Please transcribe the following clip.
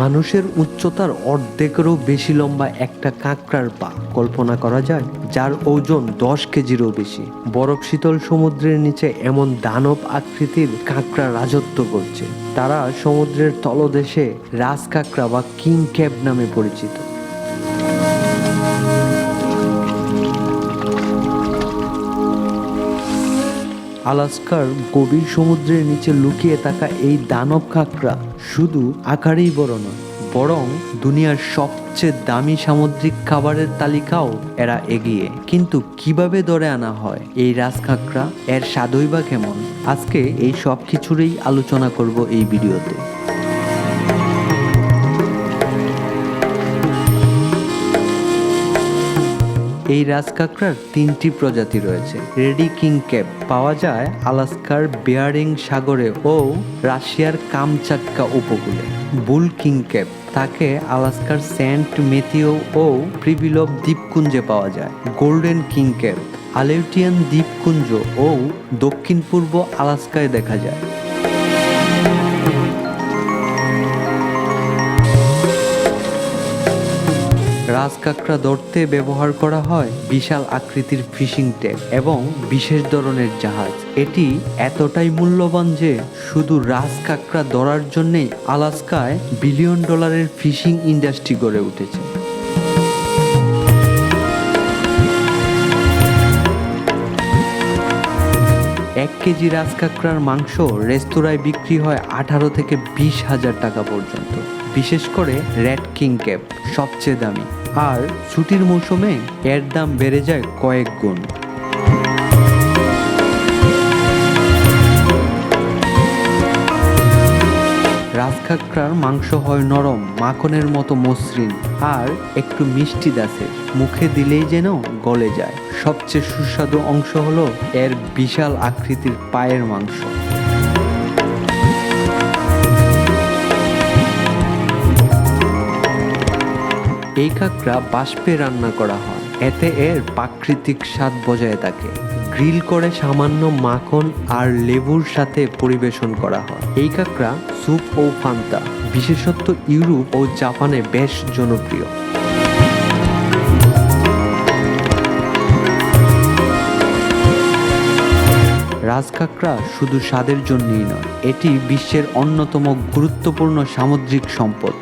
মানুষের উচ্চতার অর্ধেকেরও বেশি লম্বা একটা কাঁকড়ার পা। কল্পনা করা যায়, যার ওজন দশ কেজিরও বেশি। বরফ শীতল সমুদ্রের নিচে এমন দানব আকৃতির কাঁকড়া রাজত্ব করছে। তারা সমুদ্রের তলদেশে রাজ কাঁকড়া বা কিং ক্যাব নামে পরিচিত। আলাস্কার গভীর সমুদ্রের নিচে লুকিয়ে থাকা এই দানব কাঁকড়া শুধু আকারেই বড় নয়, বরং দুনিয়ার সবচেয়ে দামি সামুদ্রিক খাবারের তালিকাও এরা এগিয়ে। কিন্তু কীভাবে ধরে আনা হয় এই রাজ কাঁকড়া এর স্বাদই বা কেমন? আজকে এই সব কিছুরই আলোচনা করব এই ভিডিওতে। এই রাজকাকড়ার তিনটি প্রজাতি রয়েছে। রেডি কিং ক্যাপ পাওয়া যায় আলাস্কার বেয়ারিং সাগরে ও রাশিয়ার কামচাটকা উপকূলে। বুল কিং ক্যাপ তাকে আলাস্কার সেন্ট মেথিও ও প্রিবিলভ দ্বীপপুঞ্জে পাওয়া যায়। গোল্ডেন কিং ক্যাপ আলেউটিয়ান দ্বীপপুঞ্জ ও দক্ষিণ পূর্ব আলাস্কায় দেখা যায়। রাজকাঁকড়া ধরতে ব্যবহার করা হয় বিশাল আকৃতির ফিশিং ট্যাগ এবং বিশেষ ধরনের জাহাজ। এটি এতটাই মূল্যবান যে শুধু রাজকাঁকড়া ধরার জন্যেই আলাস্কায় বিলিয়ন ডলারের ফিশিং ইন্ডাস্ট্রি গড়ে উঠেছে। এক কেজি রাজকাঁকড়ার মাংস রেস্তোরাঁয় বিক্রি হয় আঠারো থেকে বিশ হাজার টাকা পর্যন্ত। বিশেষ করে রেড কিং ক্যাপ সবচেয়ে দামি। আর ছুটির মৌসুমে এর দাম বেড়ে যায় কয়েক গুণ। রাজখাকড়ার মাংস হয় নরম, মাখনের মতো মসৃণ আর একটু মিষ্টি দাসে। মুখে দিলেই যেন গলে যায়। সবচেয়ে সুস্বাদু অংশ হলো এর বিশাল আকৃতির পায়ের মাংস। এই কাঁকড়া বাষ্পে রান্না করা হয়। এতে এর প্রাকৃতিক স্বাদ বজায় থাকে। গ্রিল করে সামান্য মাখন আর লেবুর সাথে পরিবেশন করা হয়। এই কাঁকড়া স্যুপ ও ফান্তা, বিশেষত ইউরোপ ও জাপানে বেশ জনপ্রিয়। রাজকাঁকড়া শুধু স্বাদের জন্যই নয়, এটি বিশ্বের অন্যতম গুরুত্বপূর্ণ সামুদ্রিক সম্পদ।